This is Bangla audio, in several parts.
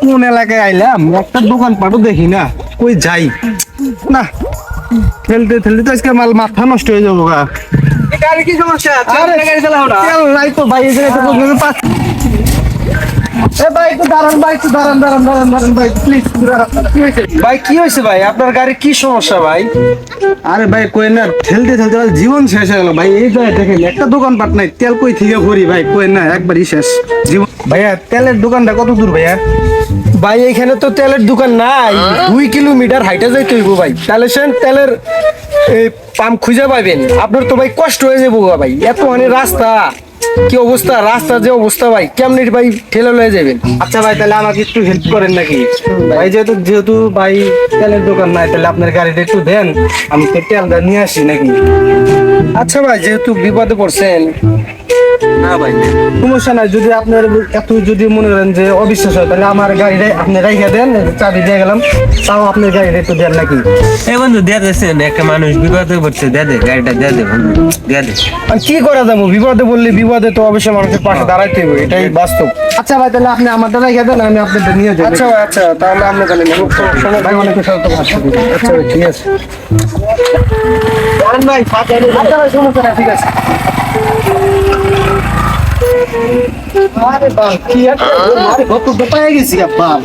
কোন এলাকায় আইলাম? একটা দোকান পাটও দেখি না। কই যাই? না ঠেলতে ঠেলতে তো আজকে মাল মাথা নষ্ট হয়ে যাব গা। গাড়ি কি সমস্যা? আরে গাড়ি চালাও না? তো ভাই এখানে তো বলতে পাচ্ছি এ ভাই একটু দাঁড়ান ভাই একটু দাঁড়ান দাঁড়ান দাঁড়ান দাঁড়ান ভাই প্লিজ ভাই কি হয়েছে ভাই? আপনার গাড়ি কি সমস্যা ভাই? আরে ভাই কই না ঠেলতে ঠেলতে জীবন শেষ হয়ে গেল। ভাই এই জায়গায় দেখেন একটা দোকান পাট নাই তেল কই থেকে ভরি ভাই? কই না একবারই শেষ। জীবন ভাইয়া তেলের দোকানটা কত দূর ভাইয়া? ভাই এখানে তো তেলের দোকান নাই। দুই কিলোমিটার হাইটে যাইতে হইব ভাই। তাহলে সেন তেলের এই পাম্প খুঁজে পাবেন। আপনার তো ভাই কষ্ট হয়ে যাব ভাই। এত মানে রাস্তা। কি অবস্থা? রাস্তা যে অবস্থা ভাই কেমনি ভাই ঠেলে লয়ে যাবেন আচ্ছা ভাই তাহলে আমাকে একটু হেল্প করেন নাকি? ভাই যেহেতু যেহেতু ভাই তেলের দোকান নাই তাহলে আপনার গাড়িটা একটু দেন আমি তেলটা নিয়ে আসি নাকি? আচ্ছা ভাই যেহেতু বিপদে পড়ছেন না ভাই সমস্যা নাই যদি আপনার এত যদি মনে করেন যে অবিশ্বাস হয় তাহলে আমার গাড়িটা আপনি রেখে দেন চাবি দিয়ে গেলাম। তাও আপনার গাড়িটা একটু দেন নাকি? এই বন্ধু দিয়ে দিচ্ছেন একটা মানুষ বিপদে পড়ছে দিয়ে দে গাড়িটা দিয়ে দে বন্ধু দিয়ে দে। আর কি করা যাব? বিপদে বললে বিপদে তো অবশ্যই মানুষের পাশে দাঁড়াইতে হবে এটাই বাস্তব। আচ্ছা ভাই তাহলে আপনি আমারটা রেখে দেন আমি আপনারটা নিয়ে যাব আচ্ছা ভাই আচ্ছা তাহলে আপনি তাহলে নেব। ভাই অনেক ভাষা আচ্ছা ভাই ঠিক আছে। ভাই আচ্ছা ভাই নাই ঠিক আছে। আরে বাল কি আর আরে বোতল তো পেয়ে গেছি বাল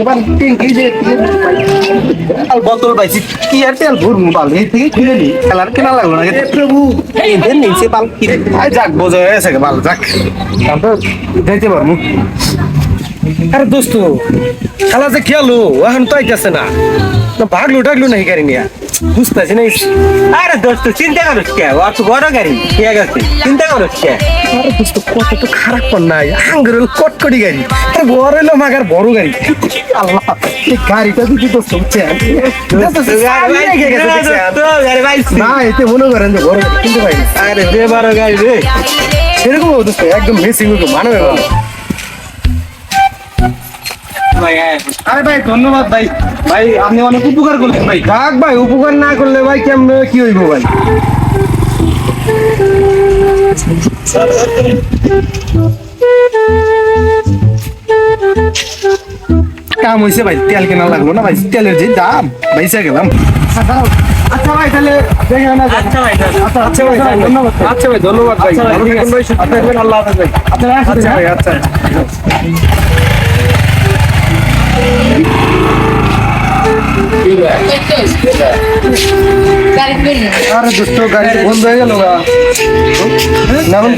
এবার পাইছি, কি আর তেল ভরমু বাল এই থেকে কিনে লাগল না আই যাক, বোঝা হয়ে বাল, যাক। তারপর যাইতে দোস্ত, খেলা যে খেলো এখন তো আইতেছে না। ভাগলো টাগলো নাই গাড়ি বুঝতেছি না আরে দোস্ত চিন্তা করছ কে? অত বড় গাড়ি ঠিক আছে চিন্তা করছ কে? আরে দোস্ত কত তো খারাপ কর নাই। আঙ্গুরেল কটকটি গাড়ি। আরে বড় এলো মাগার বড় গাড়ি। আল্লাহ এই গাড়িটা দিদি তো শুনছে না এতে মনে করেন যে বড় গাড়ি কিনতে পারি আরে বে বড় গাড়ি রে। সেরকম দোস্ত একদম মেসিং মানবে ভালো আরে ভাই ধন্যবাদ ভাই। ভাই আপনি অনেক উপকার করলেন ভাই। থাক ভাই উপকার না করলে ভাই কেমনে কি হইব ভাই? কাম হয়েছে ভাই তেল কেনা লাগল না ভাই? তেলের যে দাম ভাইসা গেলাম। আচ্ছা ভাই তাহলে দেখে না আচ্ছা ভাই আচ্ছা আচ্ছা ভাই ধন্যবাদ আচ্ছা ভাই ধন্যবাদ ভাই। আচ্ছা ভাই, আছে। ভাই আল্লাহ হাফেজ ভাই আচ্ছা আচ্ছা ভাই। ভাই আচ্ছা। আরে দোস্ত গাড়ি বন্ধ হয়ে গেল তো নামান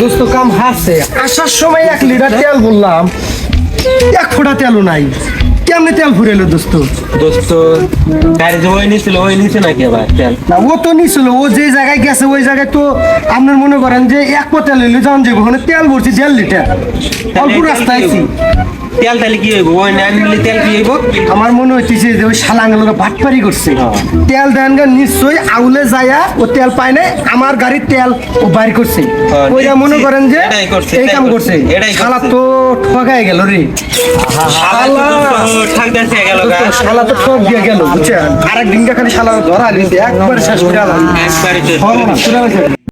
দোস্ত কাম হাসছে আসার সময় এক লিটার তেল বললাম এক ফোঁটা তেলও নাই। কেমনে তেল ফুরেলো দোস্ত? দোস্ত গাড়ি যে ওই নিছিল ওই নিছে নাকি আবার তেল? না ও তো নিছিল ও যে জায়গায় গেছে ওই জায়গায় তো আপনার মনে করেন যে এক পো তেল এলে যান যাব ওখানে তেল ভরছি দেড় লিটার। অল্প রাস্তা আইছি তেল তাহলে কি হইব? ওই না নিলে তেল কি হইব? আমার মনে হইতেছে যে ওই শালাঙ্গালোকে ভাটপারি করছে। তেল দেন নিশ্চয়ই আউলে যায়া ও তেল পায় নাই আমার গাড়ির তেল ও বাইর করছে। হ্যাঁ, ওইটা মনে করেন যে এই কাম করছে, শালা তো ঠগাই গেল রে। শালা। তো ঠক দিয়ে গেল বুঝছেন? আরেক দিনটা খালি শালা ধরা একবার শেষ করে